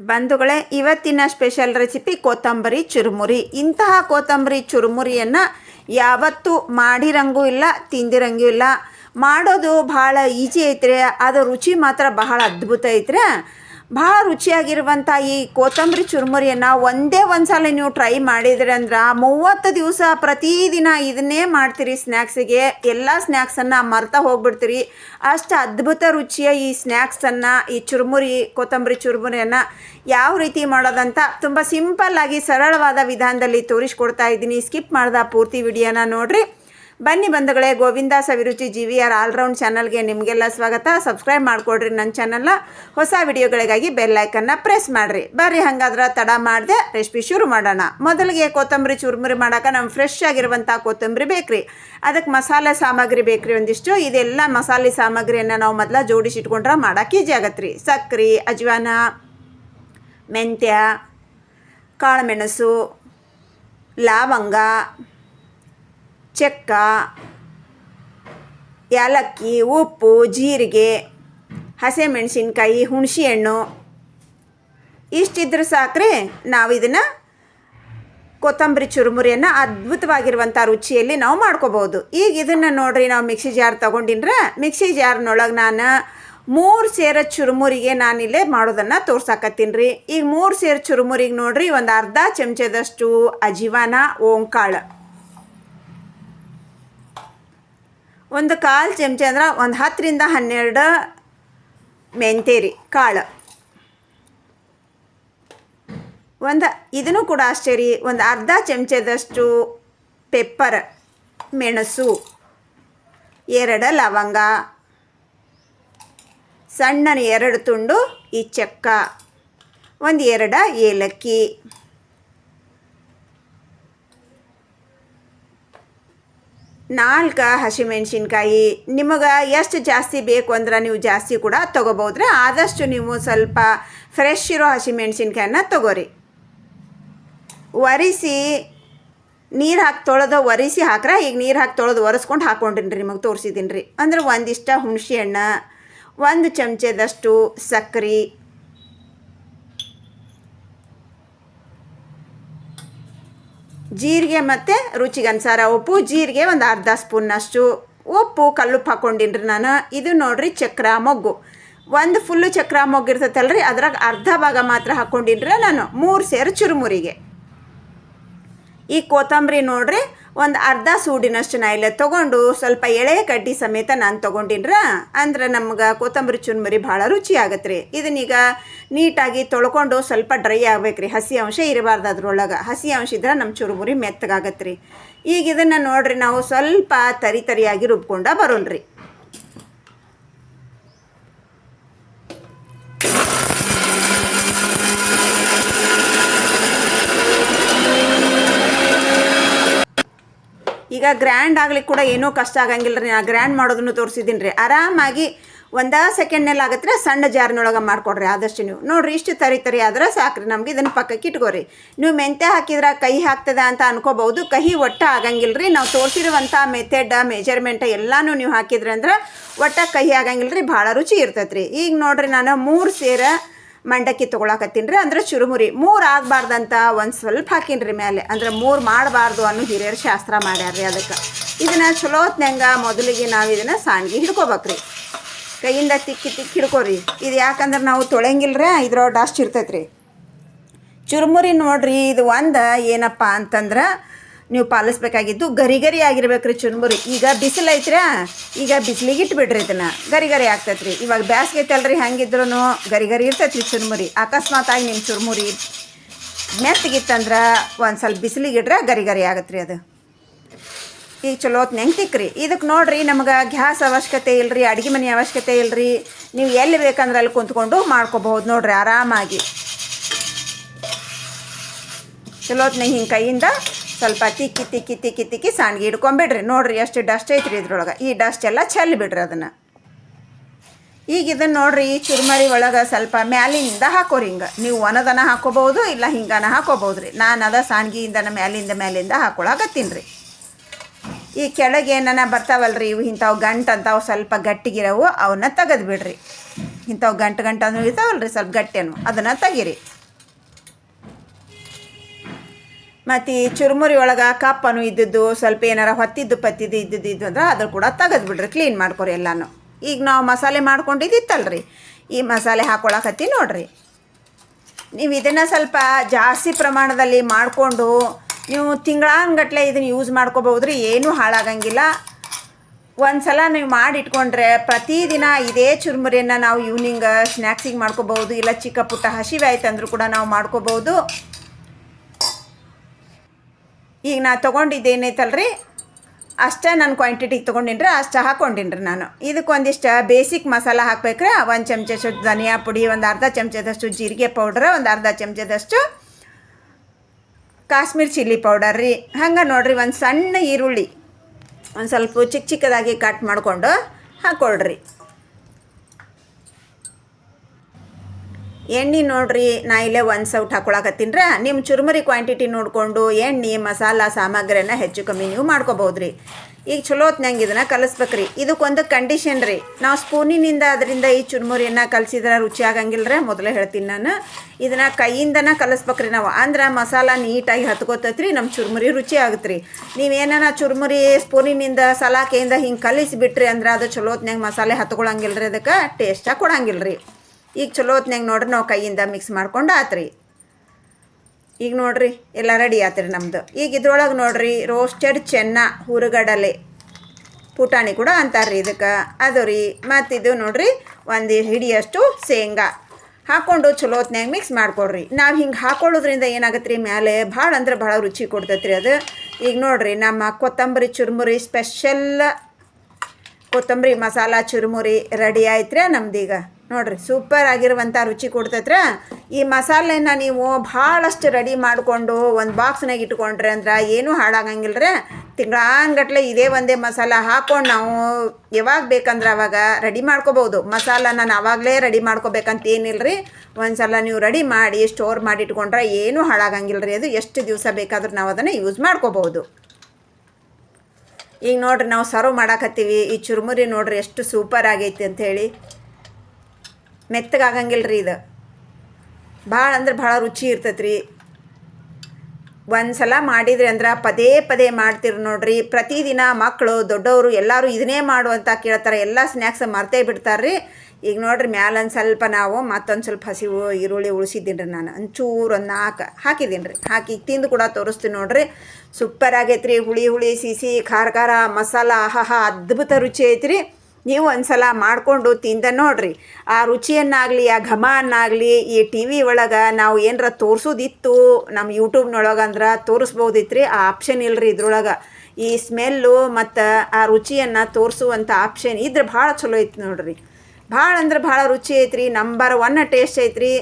ಬಂಧುಗಳೇ, ಇವತ್ತಿನ special recipe ಕೊತ್ತಂಬರಿ ಚುರುಮುರಿ. ಇಂತಹ ಕೊತ್ತಂಬರಿ ಚುರುಮುರಿಯನ್ನು ಯಾವತ್ತೂ ಮಾಡಿರಂಗೂ ಇಲ್ಲ, ತಿಂದಿರಂಗೂ ಇಲ್ಲ. ಮಾಡೋದು ಭಾಳ ಈಜಿ ಐತ್ರಿ, ಅದು ರುಚಿ ಮಾತ್ರ ಬಹಳ ಅದ್ಭುತ ಐತ್ರಿ. ಭಾಳ ರುಚಿಯಾಗಿರುವಂಥ ಈ ಕೊತ್ತಂಬರಿ ಚುರುಮುರಿಯನ್ನು ಒಂದೇ ಒಂದು ಸಲ ನೀವು ಟ್ರೈ ಮಾಡಿದ್ರಿ ಅಂದ್ರೆ ಮೂವತ್ತು ದಿವಸ ಪ್ರತಿದಿನ ಇದನ್ನೇ ಮಾಡ್ತೀರಿ ಸ್ನ್ಯಾಕ್ಸಿಗೆ ಎಲ್ಲ ಸ್ನ್ಯಾಕ್ಸನ್ನು ಮರ್ತಾ ಹೋಗ್ಬಿಡ್ತೀರಿ. ಅಷ್ಟು ಅದ್ಭುತ ರುಚಿಯ ಈ ಸ್ನ್ಯಾಕ್ಸನ್ನು ಈ ಚುರುಮುರಿ, ಕೊತ್ತಂಬರಿ ಚುರುಮುರಿಯನ್ನು ಯಾವ ರೀತಿ ಮಾಡೋದಂತ ತುಂಬ ಸಿಂಪಲ್ಲಾಗಿ ಸರಳವಾದ ವಿಧಾನದಲ್ಲಿ ತೋರಿಸ್ಕೊಡ್ತಾ ಇದ್ದೀನಿ. ಸ್ಕಿಪ್ ಮಾಡ್ದ ಪೂರ್ತಿ ವಿಡಿಯೋನ ನೋಡ್ರಿ. ಬನ್ನಿ ಬಂಧುಗಳೇ, Govinda Saviruchi G V R all round ಚಾನಲ್ಗೆ ನಿಮಗೆಲ್ಲ ಸ್ವಾಗತ. ಸಬ್ಸ್ಕ್ರೈಬ್ ಮಾಡ್ಕೊಡ್ರಿ ನನ್ನ ಚಾನಲ್ನ. ಹೊಸ ವಿಡಿಯೋಗಳಿಗಾಗಿ ಬೆಲ್ ಐಕನ್ನ ಪ್ರೆಸ್ ಮಾಡಿರಿ. ಬರ್ರಿ, ಹಂಗಾದ್ರೆ ತಡ ಮಾಡಿದೆ ರೆಸಿಪಿ ಶುರು ಮಾಡೋಣ. ಮೊದಲಿಗೆ ಕೊತ್ತಂಬರಿ ಚುರುಮುರಿ ಮಾಡೋಕೆ ನಮ್ಮ ಫ್ರೆಶ್ ಆಗಿರುವಂಥ ಕೊತ್ತಂಬರಿ ಬೇಕ್ರಿ. ಅದಕ್ಕೆ ಮಸಾಲೆ ಸಾಮಗ್ರಿ ಬೇಕ್ರಿ ಒಂದಿಷ್ಟು. ಇದೆಲ್ಲ ಮಸಾಲೆ ಸಾಮಗ್ರಿಯನ್ನು ನಾವು ಮೊದಲ ಜೋಡಿಸಿಟ್ಕೊಂಡ್ರೆ ಮಾಡೋಕೆ ಈಜಿ ಆಗತ್ತೆ ರೀ ಸಕ್ರೆ, ಅಜ್ವಾನ, ಮೆಂತ್ಯ, ಕಾಳುಮೆಣಸು, ಲವಂಗ ಚಕ್ಕ, ಏಲಕ್ಕಿ, ಉಪ್ಪು, ಜೀರಿಗೆ, ಹಸಿಮೆಣಸಿನ್ಕಾಯಿ ಹುಣಸೆ ಹಣ್ಣು ಇಷ್ಟಿದ್ರೆ ಸಾಕ್ರೆ ನಾವು ಇದನ್ನು ಕೊತ್ತಂಬರಿ ಚುರುಮುರಿಯನ್ನು ಅದ್ಭುತವಾಗಿರುವಂಥ ರುಚಿಯಲ್ಲಿ ನಾವು ಮಾಡ್ಕೋಬೋದು ಈಗ ಇದನ್ನು ನೋಡ್ರಿ ನಾವು ಮಿಕ್ಸಿ ಜಾರ್ ತೊಗೊಂಡಿನ್ರೆ, ಮಿಕ್ಸಿ ಜಾರ್ನೊಳಗೆ ನಾನು ಮೂರು ಸೇರ ಚುರುಮುರಿಗೆ ನಾನಿಲ್ಲೇ ಮಾಡೋದನ್ನು ತೋರ್ಸಾಕತ್ತೀನಿ ರೀ ಈಗ ಮೂರು ಸೇರ ಚುರುಮುರಿಗೆ ನೋಡ್ರಿ ಒಂದು ಅರ್ಧ ಚಮಚದಷ್ಟು ಅಜೀವಾನ, ಓಂಕಾಳು. ಒಂದು ಕಾಲು ಚಮಚ ಅಂದ್ರೆ ಒಂದು ಹತ್ತರಿಂದ ಹನ್ನೆರಡು ಮೆಂತೇರಿ ಕಾಳು. ಒಂದು ಇದನ್ನು ಕೂಡ ಅಷ್ಟೇ ರೀ, ಒಂದು ಅರ್ಧ ಚಮಚದಷ್ಟು ಪೆಪ್ಪರ್, ಮೆಣಸು, ಎರಡು ಲವಂಗ ಸಣ್ಣ ಎರಡು ತುಂಡು ಈ ಚಕ್ಕ, ಒಂದು ಎರಡು ಏಲಕ್ಕಿ. ನಾಲ್ಕು ಹಸಿಮೆಣ್ಸಿನ್ಕಾಯಿ. ನಿಮಗೆ ಎಷ್ಟು ಜಾಸ್ತಿ ಬೇಕು ಅಂದ್ರೆ ನೀವು ಜಾಸ್ತಿ ಕೂಡ ತೊಗೋಬೋದ್ರಿ. ಆದಷ್ಟು ನೀವು ಸ್ವಲ್ಪ ಫ್ರೆಶ್ ಇರೋ ಹಸಿಮೆಣ್ಸಿನ್ಕಾಯನ್ನ ತೊಗೋರಿ. ಒರೆಸಿ, ನೀರು ಹಾಕಿ ತೊಳೆದು ಒರೆಸಿ ಹಾಕ್ರೆ, ಈಗ ನೀರು ಹಾಕಿ ತೊಳೆದು ಒರೆಸ್ಕೊಂಡು ಹಾಕ್ಕೊಂಡಿನಿ ನಿಮಗೆ ತೋರಿಸಿದ್ದೀನಿ ರೀ ಅಂದ್ರೆ ಒಂದಿಷ್ಟ ಹುಣಸೆ ಹಣ್ಣು, ಒಂದು ಚಮಚದಷ್ಟು ಸಕ್ರೆ ಜೀರಿಗೆ ಮತ್ತು ರುಚಿಗೆ ಅನುಸಾರ ಉಪ್ಪು, ಜೀರಿಗೆ ಒಂದು ಅರ್ಧ ಸ್ಪೂನ್ನಷ್ಟು ಉಪ್ಪು ಕಲ್ಲುಪ್ಪು ಹಾಕ್ಕೊಂಡಿನ್ರಿ ನಾನು. ಇದು ನೋಡ್ರಿ ಚಕ್ರ ಮೊಗ್ಗು. ಒಂದು ಫುಲ್ಲು ಚಕ್ರ ಮೊಗ್ಗು ಇರ್ತೈತಲ್ರಿ, ಅದ್ರಾಗ ಅರ್ಧ ಭಾಗ ಮಾತ್ರ ಹಾಕ್ಕೊಂಡಿನ್ರಿ ನಾನು. ಮೂರು ಸೇರು ಚುರುಮುರಿಗೆ. ಈ ಕೊತ್ತಂಬರಿ ನೋಡ್ರಿ, ಒಂದು ಅರ್ಧ ಸೂಡಿನಷ್ಟು ನಾ ಇಲ್ಲ ತೊಗೊಂಡು ಸ್ವಲ್ಪ ಎಳೆ ಕಡ್ಡಿ ಸಮೇತ ನಾನು ತೊಗೊಂಡಿನ್ರ? ಅಂದ್ರೆ ನಮ್ಗೆ ಕೊತ್ತಂಬರಿ ಚುರುಮುರಿ ಭಾಳ ರುಚಿ ಆಗತ್ತೆ ರೀ ಇದನ್ನೀಗ ನೀಟಾಗಿ ತೊಳ್ಕೊಂಡು ಸ್ವಲ್ಪ ಡ್ರೈ ಆಗ್ಬೇಕು ರೀ ಹಸಿ ಅಂಶ ಇರಬಾರ್ದು ಅದ್ರೊಳಗೆ. ಹಸಿ ಅಂಶ ಇದ್ರೆ ನಮ್ಮ ಚುರುಮುರಿ ಮೆತ್ತಗಾಗತ್ತೆ ರೀ ಈಗ ಇದನ್ನು ನೋಡ್ರಿ, ನಾವು ಸ್ವಲ್ಪ ತರಿ ತರಿಯಾಗಿ ರುಬ್ಕೊಂಡ ಬರೋಣ್ರಿ. ಈಗ ಗ್ರ್ಯಾಂಡ್ ಆಗ್ಲಿಕ್ಕೆ ಕೂಡ ಏನೂ ಕಷ್ಟ ಆಗಂಗಿಲ್ಲ ರೀ. ನಾ ಗ್ರ್ಯಾಂಡ್ ಮಾಡೋದನ್ನು ತೋರಿಸಿದ್ದೀನಿ ರೀ. ಆರಾಮಾಗಿ ಒಂದ ಸೆಕೆಂಡ್ನಲ್ಲಿ ಆಗತ್ತೆ ಸಣ್ಣ ಜಾರ್ನೊಳಗೆ ಮಾಡ್ಕೊಡ್ರಿ ಆದಷ್ಟು ನೀವು. ನೋಡ್ರಿ ಇಷ್ಟು ತರಿ ತರಿ ಆದ್ರೆ ಸಾಕ್ರಿ. ನಮ್ಗೆ ಇದನ್ನು ಪಕ್ಕಕ್ಕೆ ಇಟ್ಕೋರಿ. ನೀವು ಮೆಂತ್ಯ ಹಾಕಿದ್ರೆ ಕಹಿ ಹಾಕ್ತದ ಅಂತ ಅನ್ಕೋಬಹುದು. ಕಹಿ ಒಟ್ಟ ಆಗಂಗಿಲ್ಲ ರೀ. ನಾವು ತೋರಿಸಿರುವಂಥ ಮೆಥಡ್ ಮೆಜರ್ಮೆಂಟ್ ಎಲ್ಲನೂ ನೀವು ಹಾಕಿದ್ರಿ ಅಂದ್ರೆ ಒಟ್ಟ ಕಹಿ ಆಗಂಗಿಲ್ಲ ರೀ. ಭಾಳ ರುಚಿ ಇರ್ತೈತೆ ರೀ ಈಗ ನೋಡ್ರಿ ನಾನು ಮೂರು ಸೇರ ಮಂಡಕ್ಕಿ ತೊಗೊಳಕತ್ತೀನಿ ರೀ. ಅಂದ್ರೆ ಚುರುಮುರಿ ಮೂರು ಆಗಬಾರ್ದಂತ ಒಂದು ಸ್ವಲ್ಪ ಹಾಕಿನ್ರಿ ಮೇಲೆ ಅಂದ್ರೆ ಮೂರು ಮಾಡಬಾರ್ದು ಅನ್ನೋ ಹಿರಿಯರು ಶಾಸ್ತ್ರ ಮಾಡ್ಯಾರ ರೀ ಅದಕ್ಕೆ. ಇದನ್ನು ಚಲೋತ್ನಂಗ ಮೊದಲಿಗೆ ನಾವು ಇದನ್ನು ಸಾಣಿಗೆ ಹಿಡ್ಕೋಬೇಕ್ರಿ. ಕೈಯಿಂದ ತಿಕ್ಕಿ ತಿಕ್ಕಿ ಹಿಡ್ಕೋರಿ. ಇದು ಯಾಕಂದ್ರೆ ನಾವು ತೊಳೆಂಗಿಲ್ರ ಇದ್ರ ಡಸ್ಟ್ ಇರ್ತೈತೆ ರೀ ಚುರುಮುರಿ ನೋಡ್ರಿ, ಇದು ಒಂದು ಏನಪ್ಪ ಅಂತಂದ್ರೆ ನೀವು ಪಾಲಿಸ್ಬೇಕಾಗಿದ್ದು ಗರಿ ಗರಿ ಆಗಿರ್ಬೇಕು ರೀ ಚುರುಮುರಿ. ಈಗ ಬಿಸಿಲು ಈಗ ಬಿಸಿಲಿಗೆ ಇಟ್ಬಿಡ್ರಿ ಇದನ್ನು. ಗರಿ ಗರಿ ಆಗ್ತೈತೆ ಇವಾಗ ಬ್ಯಾಸ್ಗೆ ಐತಲ್ರಿ ಹಂಗಿದ್ರು ಗರಿ ಗರಿ ಇರ್ತೈತೆ ರೀ ಚುರುಮುರಿ. ಅಕಸ್ಮಾತಾಗಿ ನಿಮ್ಮ ಚುರುಮುರಿ ಮೆತ್ತಗಿತ್ತಂದ್ರೆ ಒಂದು ಸ್ವಲ್ಪ ಬಿಸಿಲಿಗೆ ಇಡ್ರೆ ಗರಿ ಗರಿ ಆಗತ್ತೆ ರೀ ಅದು. ಈಗ ಚಲೋ ಹೊತ್ತು ತಿಕ್ಕ್ರಿ ಇದಕ್ಕೆ ನೋಡ್ರಿ ನಮ್ಗೆ ಗ್ಯಾಸ್ ಅವಶ್ಯಕತೆ ಇಲ್ರಿ, ಅಡುಗೆ ಮನೆ ಅವಶ್ಯಕತೆ ಇಲ್ರಿ. ನೀವು ಎಲ್ಲಿ ಬೇಕಂದ್ರೆ ಅಲ್ಲಿ ಕುಂತ್ಕೊಂಡು ಮಾಡ್ಕೋಬಹುದು ನೋಡ್ರಿ ಆರಾಮಾಗಿ. ಚಲೋ ಹೊತ್ನಾಗ ಹಿಂಗೆ ಕೈಯಿಂದ ಸ್ವಲ್ಪ ತಿಕ್ಕಿ ತಿಕ್ಕಿ ತಿಕ್ಕಿ ತಿಕ್ಕಿ ಸಾಣಿಗೆ ಹಿಡ್ಕೊಂಬಿಡ್ರಿ. ನೋಡ್ರಿ ಎಷ್ಟು ಡಸ್ಟ್ ಐತ್ರಿ ಇದ್ರೊಳಗೆ. ಈ ಡಸ್ಟ್ ಎಲ್ಲ ಚೆಲ್ಲಿ ಬಿಡ್ರಿ ಅದನ್ನು. ಈಗ ಇದನ್ನು ನೋಡ್ರಿ, ಈ ಚುರುಮರಿ ಒಳಗೆ ಸ್ವಲ್ಪ ಮ್ಯಾಲಿಂದ ಹಾಕೋರಿ ಹಿಂಗೆ. ನೀವು ಒನದನ ಹಾಕೋಬಹುದು, ಇಲ್ಲ ಹಿಂಗನ ಹಾಕೋಬಹುದು ರೀ ನಾನು ಅದ ಸಾಣಿಗೆಯಿಂದನ ಮ್ಯಾಲಿಂದ ಮ್ಯಾಲಿಂದ ಹಾಕೊಳಕತ್ತೀನಿ ರೀ. ಈ ಕೆಳಗೆ ಏನನ ಬರ್ತಾವಲ್ರಿ, ಇವು ಇಂಥವು ಗಂಟು ಅಂತಾವು ಸ್ವಲ್ಪ ಗಟ್ಟಿಗಿರವು, ಅವನ್ನ ತೆಗೆದು ಬಿಡ್ರಿ ಇಂಥವು ಗಂಟು ಗಂಟು ಇರ್ತಾವಲ್ಲ ರೀ ಸ್ವಲ್ಪ ಗಟ್ಟಿಯನ್ನು ಅದನ್ನು ತೆಗೀರಿ. ಮತ್ತು ಈ ಚುರುಮುರಿ ಒಳಗೆ ಕಪ್ಪನು ಇದ್ದಿದ್ದು, ಸ್ವಲ್ಪ ಏನಾರ ಹೊತ್ತಿದ್ದು, ಪತ್ತಿದ್ದು, ಇದ್ದಿದ್ದು ಇದ್ದು ಅಂದ್ರೆ ಅದ್ರ ಕೂಡ ತೆಗೆದ್ಬಿಡ್ರಿ ಕ್ಲೀನ್ ಮಾಡ್ಕೊರಿ ಎಲ್ಲಾನು. ಈಗ ನಾವು ಮಸಾಲೆ ಮಾಡ್ಕೊಂಡಿದ್ದಿತ್ತಲ್ರಿ. ಈ ಮಸಾಲೆ ಹಾಕೊಳಕತ್ತಿ ನೋಡ್ರಿ. ನೀವು ಇದನ್ನು ಸ್ವಲ್ಪ ಜಾಸ್ತಿ ಪ್ರಮಾಣದಲ್ಲಿ ಮಾಡಿಕೊಂಡು, ನೀವು ತಿಂಗಳಾನ್ಗಟ್ಲೆ ಇದನ್ನು ಯೂಸ್ ಮಾಡ್ಕೋಬೋದು ರೀ ಏನೂ ಹಾಳಾಗಂಗಿಲ್ಲ. ಒಂದು ಸಲ ನೀವು ಮಾಡಿ ಇಟ್ಕೊಂಡ್ರೆ ಪ್ರತಿದಿನ ಇದೇ ಚುರುಮುರಿಯನ್ನು ನಾವು ಈವ್ನಿಂಗ್ ಸ್ನ್ಯಾಕ್ಸಿಗೆ ಮಾಡ್ಕೋಬೋದು ಇಲ್ಲ ಚಿಕ್ಕ ಪುಟ್ಟ ಹಸಿವೆ ಆಯ್ತು ಅಂದರೂ ಕೂಡ ನಾವು ಮಾಡ್ಕೋಬೋದು ಈಗ ನಾ ತೊಗೊಂಡಿದ್ದೇನೈತಲ್ರಿ? ಅಷ್ಟೇ ನಾನು ಕ್ವಾಂಟಿಟಿಗೆ ತೊಗೊಂಡಿನ್ರಿ, ಅಷ್ಟು ಹಾಕ್ಕೊಂಡಿನ್ರಿ ನಾನು. ಇದಕ್ಕೆ ಒಂದಿಷ್ಟು ಬೇಸಿಕ್ ಮಸಾಲ ಹಾಕ್ಬೇಕ್ರೆ, ಒಂದು ಚಮಚದಷ್ಟು ಧನಿಯಾ ಪುಡಿ, ಒಂದು ಅರ್ಧ ಚಮಚದಷ್ಟು ಜೀರಿಗೆ ಪೌಡ್ರ್ ಒಂದು ಅರ್ಧ ಚಮಚದಷ್ಟು ಕಾಶ್ಮೀರ್ ಚಿಲ್ಲಿ ಪೌಡರ್ ರೀ. ಹಂಗೆ ನೋಡಿರಿ ಒಂದು ಸಣ್ಣ ಈರುಳ್ಳಿ, ಒಂದು ಸ್ವಲ್ಪ ಚಿಕ್ಕ ಚಿಕ್ಕದಾಗಿ ಕಟ್ ಮಾಡಿಕೊಂಡು ಹಾಕ್ಕೊಳ್ರಿ ಎಣ್ಣೆ ನೋಡ್ರಿ, ನಾ ಇಲ್ಲೇ ಒಂದು ಸೌಟ್ ಹಾಕೊಳಕತ್ತೀನ್ರ. ನಿಮ್ಮ ಚುರುಮರಿ ಕ್ವಾಂಟಿಟಿ ನೋಡಿಕೊಂಡು ಎಣ್ಣೆ, ಮಸಾಲ ಸಾಮಗ್ರಿನ ಹೆಚ್ಚು ಕಮ್ಮಿ ನೀವು ಮಾಡ್ಕೋಬೋದು ಈಗ ಚಲೋ ಹೊತ್ನಂಗೆ ಇದನ್ನು ಕಲಿಸ್ಬೇಕ್ರಿ. ಇದಕ್ಕೊಂದು ಕಂಡೀಷನ್ ರೀ. ನಾವು ಸ್ಪೂನಿನಿಂದ ಅದರಿಂದ ಈ ಚುರುಮುರಿಯನ್ನು ಕಲಿಸಿದ್ರೆ ರುಚಿ ಆಗಂಗಿಲ್ಲ ರೀ ಮೊದಲೇ ಹೇಳ್ತೀನಿ ನಾನು. ಇದನ್ನು ಕೈಯಿಂದನೇ ಕಲಿಸ್ಬೇಕ್ರಿ ನಾವು. ಅಂದ್ರೆ ಮಸಾಲ ನೀಟಾಗಿ ಹತ್ಕೋತೈತ್ರಿ ನಮ್ಮ ಚುರುಮುರಿ ರುಚಿ ಆಗುತ್ತೆ ರೀ ನೀವೇನ ಚುರುಮುರಿ ಸ್ಪೂನಿನಿಂದ ಸಲಾಕೆಯಿಂದ ಹಿಂಗೆ ಕಲಿಸಿಬಿಟ್ರಿ ಅಂದ್ರೆ ಅದು ಚಲೋ ಹೊತ್ನಾಗ ಮಸಾಲೆ ಹತ್ಕೊಳಂಗಿಲ್ಲ ರೀ ಅದಕ್ಕೆ ಟೇಸ್ಟಾಗಿ ಕೊಡಂಗಿಲ್ಲ ರೀ ಈಗ ಚಲೋ ಹೊತ್ನಾಗ ನೋಡ್ರಿ ನಾವು ಕೈಯಿಂದ ಮಿಕ್ಸ್ ಮಾಡ್ಕೊಂಡು ಆತ್ರಿ. ಈಗ ನೋಡ್ರಿ, ಎಲ್ಲ ರೆಡಿ ಆತ್ರಿ ನಮ್ಮದು ಈಗ ಇದ್ರೊಳಗೆ ನೋಡ್ರಿ ರೋಸ್ಟೆಡ್ ಚೆನ್ನ ಹುರುಗಡಲೆ, ಪುಟಾಣಿ ಕೂಡ ಅಂತಾರ್ರಿ ಇದಕ್ಕೆ. ಅದು ರೀ ಇದು ನೋಡ್ರಿ, ಒಂದು ಹಿಡಿಯಷ್ಟು ಶೇಂಗಾ. ಹಾಕ್ಕೊಂಡು ಚಲೋ ಹೊತ್ನಾಗ ಮಿಕ್ಸ್ ಮಾಡ್ಕೊಡ್ರಿ ನಾವು ಹಿಂಗೆ ಹಾಕೊಳ್ಳೋದ್ರಿಂದ ಏನಾಗತ್ತೆ ರೀ ಮ್ಯಾಲೆ ಭಾಳ ಅಂದ್ರೆ ಭಾಳ ರುಚಿ ಕೊಡ್ತೈತೆ ರೀ ಅದು. ಈಗ ನೋಡ್ರಿ, ನಮ್ಮ ಕೊತ್ತಂಬರಿ ಚುರುಮುರಿ ಸ್ಪೆಷಲ್ ಕೊತ್ತಂಬರಿ ಮಸಾಲ ಚುರುಮುರಿ ರೆಡಿ ಆಯ್ತ್ರಿ ನಮ್ದೀಗ. ನೋಡ್ರಿ ಸೂಪರ್ ಆಗಿರುವಂಥ ರುಚಿ ಕೊಡ್ತೈತ್ರ ಈ ಮಸಾಲೆನ ನೀವು ಭಾಳಷ್ಟು ರೆಡಿ ಮಾಡಿಕೊಂಡು ಒಂದು ಬಾಕ್ಸ್ನಾಗ ಇಟ್ಕೊಂಡ್ರೆ ಅಂದ್ರೆ ಏನೂ ಹಾಳಾಗಂಗಿಲ್ಲ ರೀ ತಿಂಗಳಾನ್ಗಟ್ಲೆ ಇದೇ ಒಂದೇ ಮಸಾಲ ಹಾಕ್ಕೊಂಡು ನಾವು ಯಾವಾಗ ಬೇಕಂದ್ರೆ ಅವಾಗ ರೆಡಿ ಮಾಡ್ಕೋಬೋದು. ಮಸಾಲ ನಾನು ಆವಾಗಲೇ ರೆಡಿ ಮಾಡ್ಕೋಬೇಕಂತ ಏನಿಲ್ಲ ರೀ ಒಂದು ಸಲ ನೀವು ರೆಡಿ ಮಾಡಿ ಸ್ಟೋರ್ ಮಾಡಿ ಇಟ್ಕೊಂಡ್ರೆ ಏನೂ ಹಾಳಾಗಂಗಿಲ್ಲ ರೀ ಅದು ಎಷ್ಟು ದಿವಸ ಬೇಕಾದರೂ ನಾವು ಅದನ್ನು ಯೂಸ್ ಮಾಡ್ಕೋಬೋದು. ಈಗ ನೋಡ್ರಿ, ನಾವು ಸರ್ವ್ ಮಾಡಾಕತ್ತೀವಿ. ಈ ಚುರುಮುರಿ ನೋಡ್ರಿ, ಎಷ್ಟು ಸೂಪರ್ ಆಗೈತಿ ಅಂಥೇಳಿ ಮೆತ್ತಗಾಗಂಗಿಲ್ಲ ರೀ ಇದು. ಭಾಳ ಅಂದ್ರೆ ಭಾಳ ರುಚಿ ಇರ್ತೈತೆ ರೀ ಒಂದು ಸಲ ಮಾಡಿದ್ರಿ ಅಂದ್ರೆ ಪದೇ ಪದೇ ಮಾಡ್ತೀರಿ ನೋಡ್ರಿ. ಪ್ರತಿದಿನ ಮಕ್ಕಳು ದೊಡ್ಡವರು ಎಲ್ಲರೂ ಇದನ್ನೇ ಮಾಡು ಅಂತ ಕೇಳ್ತಾರೆ. ಎಲ್ಲ ಸ್ನ್ಯಾಕ್ಸ್ ಮರ್ತೇ ಬಿಡ್ತಾರೆ ರೀ ಈಗ ನೋಡ್ರಿ ಮ್ಯಾಲೊಂದು ಸ್ವಲ್ಪ ನಾವು ಮತ್ತೊಂದು ಸ್ವಲ್ಪ ಹಸಿವು ಈರುಳ್ಳಿ ಉಳಿಸಿದ್ದೀನಿ ರೀ ನಾನು. ಒಂಚೂರು ಒಂದು ನಾಲ್ಕು ಹಾಕಿದ್ದೀನಿ ರೀ ಹಾಕಿ ತಿಂದು ಕೂಡ ತೋರಿಸ್ತೀನಿ ನೋಡ್ರಿ. ಸೂಪರ್ ಆಗೈತೆ ಹುಳಿ ಹುಳಿ, ಸಿಸಿ, ಖಾರ ಖಾರ, ಮಸಾಲ ಆಹಾ ಅದ್ಭುತ ರುಚಿ ಐತ್ರಿ. ನೀವು ಒಂದು ಸಲ ಮಾಡಿಕೊಂಡು ತಿಂದ ನೋಡ್ರಿ. ಆ ರುಚಿಯನ್ನಾಗಲಿ, ಆ ಘಮ ಅನ್ನಾಗಲಿ ಈ ಟಿ ವಿ ಒಳಗೆ ನಾವು ಏನರ ತೋರಿಸೋದಿತ್ತು ನಮ್ಮ ಯೂಟ್ಯೂಬ್ನೊಳಗೆ ಅಂದ್ರೆ ತೋರಿಸ್ಬೋದಿತ್ತು ರೀ ಆ ಆಪ್ಷನ್ ಇಲ್ಲರಿ ಇದ್ರೊಳಗೆ. ಈ ಸ್ಮೆಲ್ಲು ಮತ್ತು ಆ ರುಚಿಯನ್ನು ತೋರಿಸುವಂಥ ಆಪ್ಷನ್ ಇದ್ರೆ ಭಾಳ ಚಲೋ ಐತಿ ನೋಡ್ರಿ. ಭಾಳ ಅಂದ್ರೆ ಭಾಳ ರುಚಿ ಐತ್ರಿ ನಂಬರ್ ಒನ್ ಟೇಸ್ಟ್ ಐತ್ರಿ.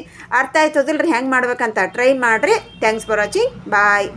ಅರ್ಥ ಆಯ್ತದಿಲ್ಲ ರೀ ಹೆಂಗೆ ಮಾಡ್ಬೇಕಂತ ಟ್ರೈ ಮಾಡಿರಿ. Thanks for watching bye